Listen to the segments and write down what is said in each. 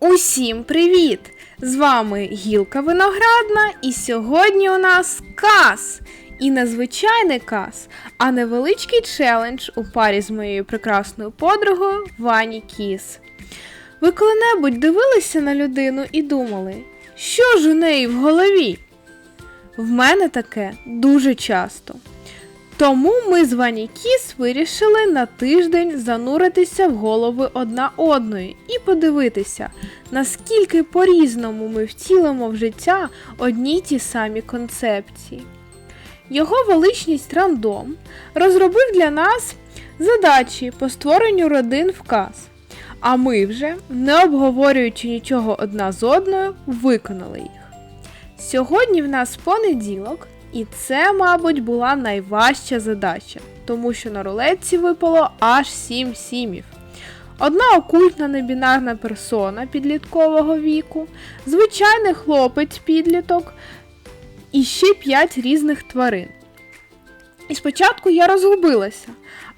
Усім привіт! З вами Гілка Виноградна, і сьогодні у нас кас. І не звичайний кас, а невеличкий челендж у парі з моєю прекрасною подругою Вані Кіс. Ви коли-небудь дивилися на людину і думали, що ж у неї в голові? В мене таке дуже часто. Тому ми з Вані Кіс вирішили на тиждень зануритися в голови одна одної і подивитися, наскільки по-різному ми втілимо в життя одні й ті самі концепції. Його величність рандом розробив для нас задачі по створенню родин в каз. А ми вже, не обговорюючи нічого одна з одною, виконали їх. Сьогодні в нас понеділок, і це, мабуть, була найважча задача, тому що на рулетці випало аж 7 сімів. Одна окультна небінарна персона підліткового віку, звичайний хлопець-підліток і ще 5 різних тварин. І спочатку я розгубилася,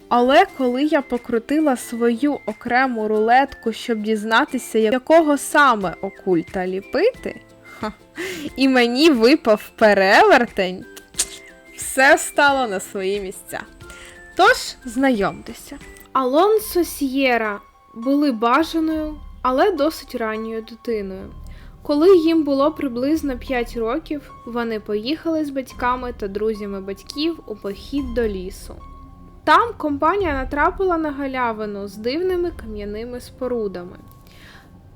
але коли я покрутила свою окрему рулетку, щоб дізнатися, якого саме окульта ліпити, ха, і мені випав перевертень, все стало на свої місця. Тож, знайомтеся. Алонсо Сієра були бажаною, але досить ранньою дитиною. Коли їм було приблизно 5 років, вони поїхали з батьками та друзями батьків у похід до лісу. Там компанія натрапила на галявину з дивними кам'яними спорудами.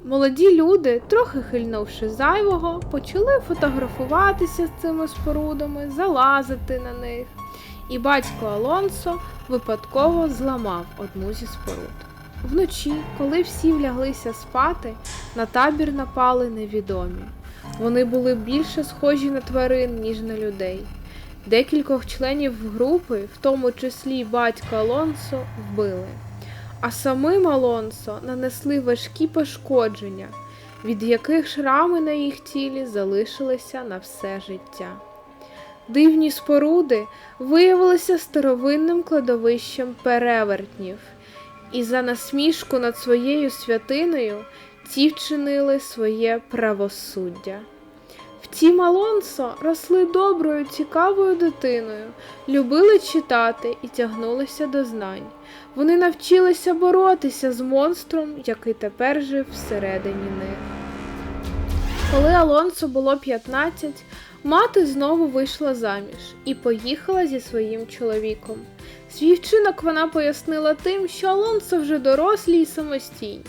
Молоді люди, трохи хильнувши зайвого, почали фотографуватися з цими спорудами, залазити на них. І батько Алонсо випадково зламав одну зі споруд. Вночі, коли всі вляглися спати, на табір напали невідомі. Вони були більше схожі на тварин, ніж на людей. Декількох членів групи, в тому числі й батька Алонсо, вбили. А самим Алонсо нанесли важкі пошкодження, від яких шрами на їх тілі залишилися на все життя. Дивні споруди виявилися старовинним кладовищем перевертнів, і за насмішку над своєю святиною ті вчинили своє правосуддя. Втім, Алонсо росли доброю, цікавою дитиною, любили читати і тягнулися до знань. Вони навчилися боротися з монстром, який тепер жив всередині них. Коли Алонсо було 15, мати знову вийшла заміж і поїхала зі своїм чоловіком. Свій вчинок вона пояснила тим, що Алонсо вже дорослі й самостійні,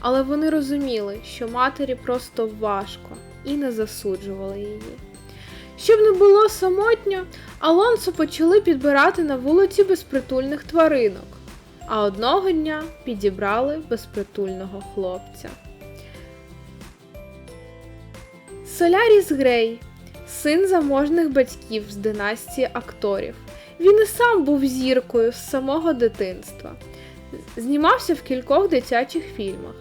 але вони розуміли, що матері просто важко і не засуджували її. Щоб не було самотньо, Алонсо почали підбирати на вулиці безпритульних тваринок, а одного дня підібрали безпритульного хлопця. Соляріс Грей, син заможних батьків з династії акторів. Він і сам був зіркою з самого дитинства. Знімався в кількох дитячих фільмах.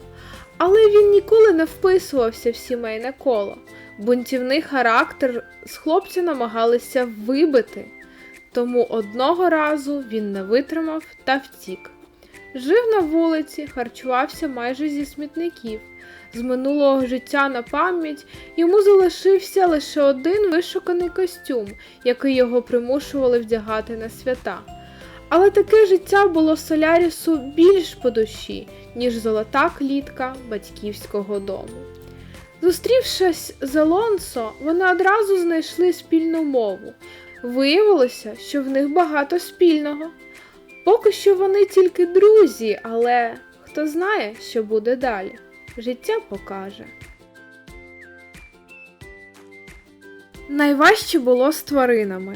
Але він ніколи не вписувався в сімейне коло. Бунтівний характер з хлопця намагалися вибити, тому одного разу він не витримав та втік. Жив на вулиці, харчувався майже зі смітників. З минулого життя на пам'ять йому залишився лише один вишуканий костюм, який його примушували вдягати на свята. Але таке життя було Солярісу більш по душі, ніж золота клітка батьківського дому. Зустрівшись з Алонсо, вони одразу знайшли спільну мову. Виявилося, що в них багато спільного. Поки що вони тільки друзі, але хто знає, що буде далі. Життя покаже. Найважче було з тваринами.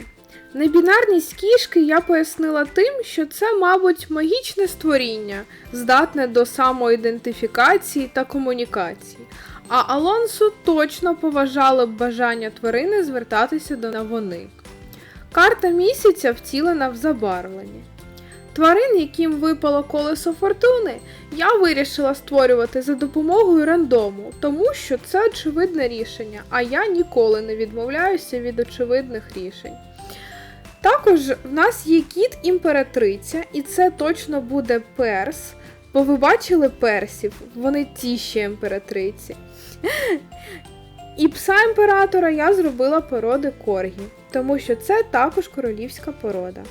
Небінарність кішки я пояснила тим, що це, мабуть, магічне створіння, здатне до самоідентифікації та комунікації. А Алонсо точно поважало б бажання тварини звертатися до вони. Карта місяця втілена в забарвленні. Тварин, яким випало колесо фортуни, я вирішила створювати за допомогою рандому, тому що це очевидне рішення, а я ніколи не відмовляюся від очевидних рішень. Також в нас є кіт імператриця, і це точно буде перс, Бо ви бачили персів, вони ті ще імператриці. І пса імператора я зробила породи коргі, тому що це також королівська порода.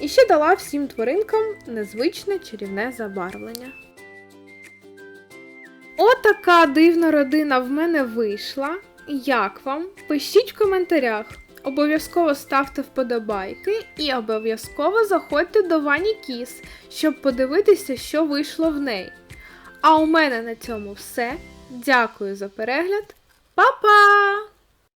І ще дала всім тваринкам незвичне чарівне забарвлення. Отака дивна родина в мене вийшла. Як вам? Пишіть в коментарях. Обов'язково ставте вподобайки і обов'язково заходьте до Вані Кіс, щоб подивитися, що вийшло в неї. А у мене на цьому все. Дякую за перегляд. Па-па!